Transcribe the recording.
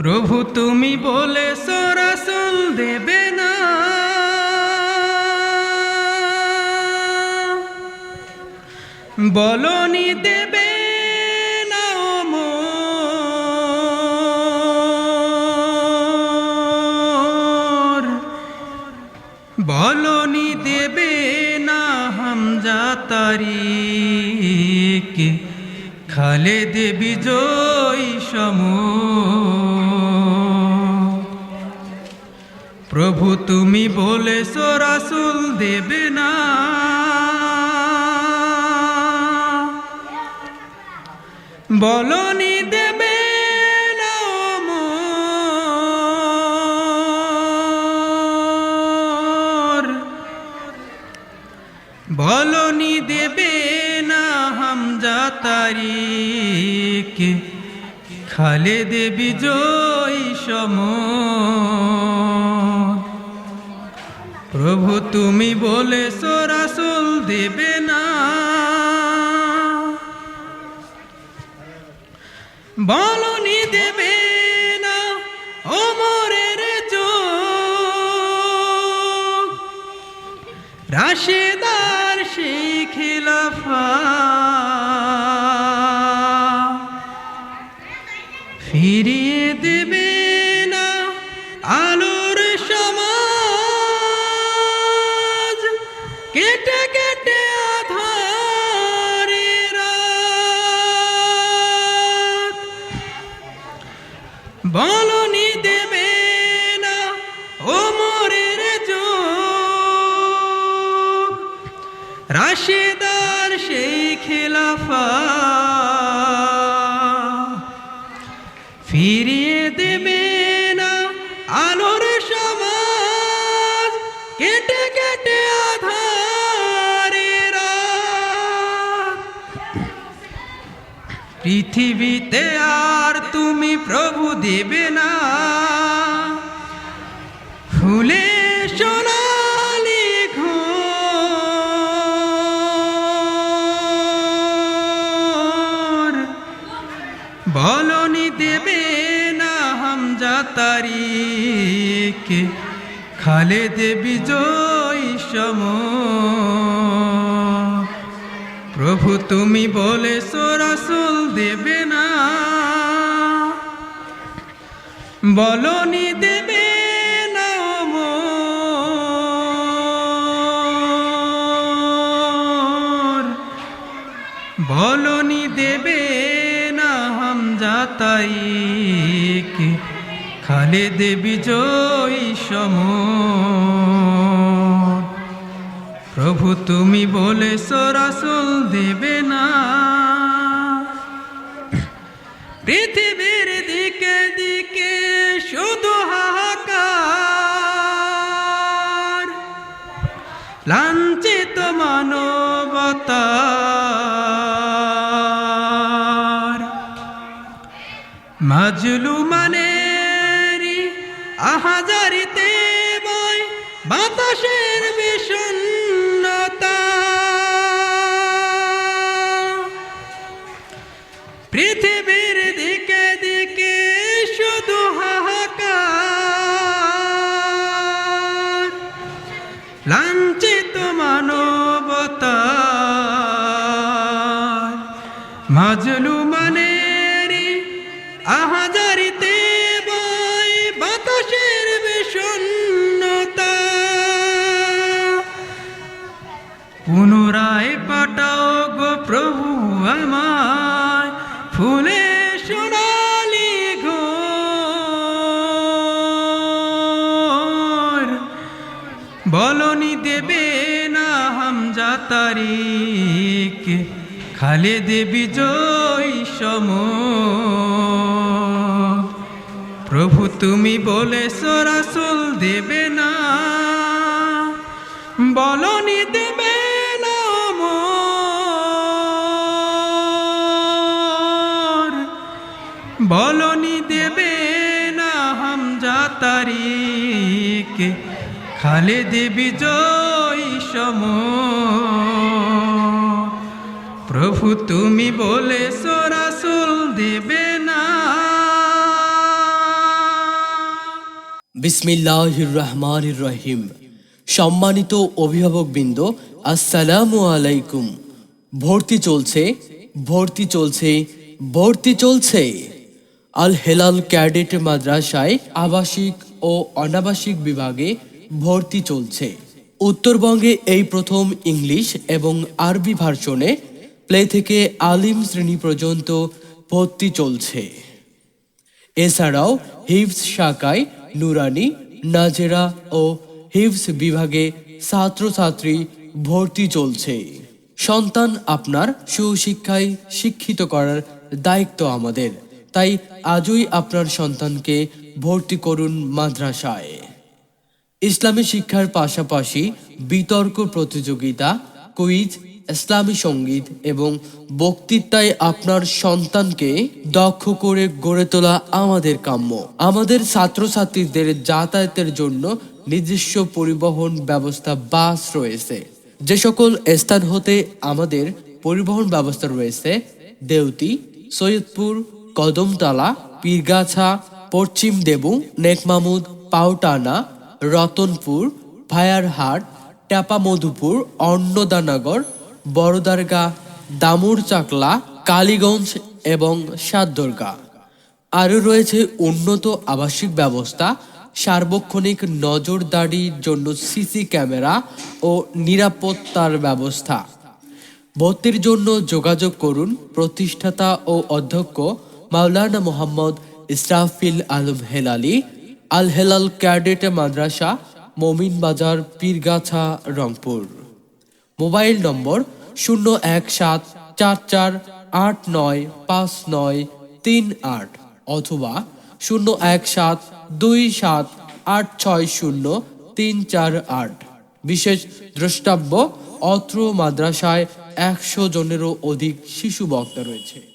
প্রভু তুমি বলে সরাসুল দেবে না। বলনি দেবে না বলনি দেবে না হামজা তারিক। খালে দেবী জয় সম প্রভু তুমি বলে সরাসুল দেবে না। বলনি দেবে বলনি দেবে না হাম হামজা তারিক। খালে দেবী জয় সম প্রভু তুমি বলে সরাসুল দেবে না। বলনি দেবে না ওমরের চোখ। রাশেদার সেই খিলাফা। কেটে কেটে আধারে বলনি দেবে না ওমরের যোগ। রাশেদার সেই খেলাফা। ফিরিয়ে পৃথিবীতে আর তুমি প্রভু দেবে না। ফুলে সোনালি ঘোর। বলনি দেবে না হামজা তারিখ। খালে দেবী জয় সম প্রভু, তুমি বলে সরাসুল দেবে না। বলনি দেবে না বলনি দেবে না হামজা তারিখ খালে দেবী জয় সম প্রভু, তুমি বলে সরাসুল দেবে না। পৃথিবীর দিকে দিকে শুধু হাহাকার। লাঞ্ছিত মানবতার। মাজলু মানেরি আহাজারিতে বয় বাতাসের পৃথিবীর দিকে দিকে শুধু হাহাকার। লাঞ্ছিত মানবতার। মাজলু বিষণ্ণতা। পুনরায় পাঠাও গো প্রভু আমায় বলনি দেবে না হামজা তারিখ খালে দেবী জয় সম। প্রভু তুমি বলে সরাসুল দেবে না। বলনি দেবে না বলনি দেবে না হামজা তারিখ খালে দেবী জয় সম। প্রভু তুমি বলে সরাসুল দেবে না। বিসমিল্লাহির রহমানির রহিম। সম্মানিত অভিভাবকবৃন্দ, আসসালামু আলাইকুম। ভর্তি চলছে ভর্তি চলছে ভর্তি চলছে। আল হেলাল ক্যাডেট মাদ্রাসায় আবাসিক ও অনাবাসিক বিভাগে ভর্তি চলছে। উত্তরবঙ্গে এই প্রথম ইংলিশ এবং আরবি ভার্সনে প্লে থেকে আলিম শ্রেণি পর্যন্ত ভর্তি চলছে। এছাড়াও হিভস শাখায় নুরানি, নাজেরা ও হিভস বিভাগে ছাত্রছাত্রী ভর্তি চলছে। সন্তান আপনার সুশিক্ষায় শিক্ষিত করার দায়িত্ব আমাদের, তাই আজই আপনার সন্তানকে ভর্তি করুন মাদ্রাসায়। ইসলামী শিক্ষার পাশাপাশি বিতর্ক প্রতিযোগিতা, কুইজ, ইসলামী সংগীত এবং বক্তৃতায় আপনার সন্তানকে দক্ষ করে গড়ে তোলা আমাদের কাম্য। আমাদের ছাত্রছাত্রীদের যাতায়াতের জন্য নিজস্ব পরিবহন ব্যবস্থা বাস রয়েছে। যে সকল স্থান হতে আমাদের পরিবহন ব্যবস্থা রয়েছে, দেউতি, সৈয়দপুর, কদমতলা, পীরগাছা, পশ্চিম দেবু, নেকমামুদ পাউটানা রতনপুর, ভায়ারহাট টেপা মধুপুর অন্নদানগর, বড়দারগা দামুর চাকলা কালীগঞ্জ এবং সাতদুর্গা। আরও রয়েছে উন্নত আবাসিক ব্যবস্থা, সার্বক্ষণিক নজরদারির জন্য সিসি ক্যামেরা ও নিরাপত্তার ব্যবস্থা। ভর্তির জন্য যোগাযোগ করুন প্রতিষ্ঠাতা ও অধ্যক্ষ মাওলানা মোহাম্মদ ইসরাফিল আলম হেলালি আল হেলাল ক্যাডেট মাদ্রাসা, মমিন বাজার, পীরগাছা, রংপুর। মোবাইল নম্বর শূন্য এক সাত চার চার আট নয় পাঁচ নয় তিন আট অথবা শূন্য এক সাত দুই সাত আট ছয় শূন্য তিন চার আট। বিশেষ দ্রষ্টব্য, অত্র মাদ্রাসায় একশো জনেরও অধিক শিশু বক্তা রয়েছে।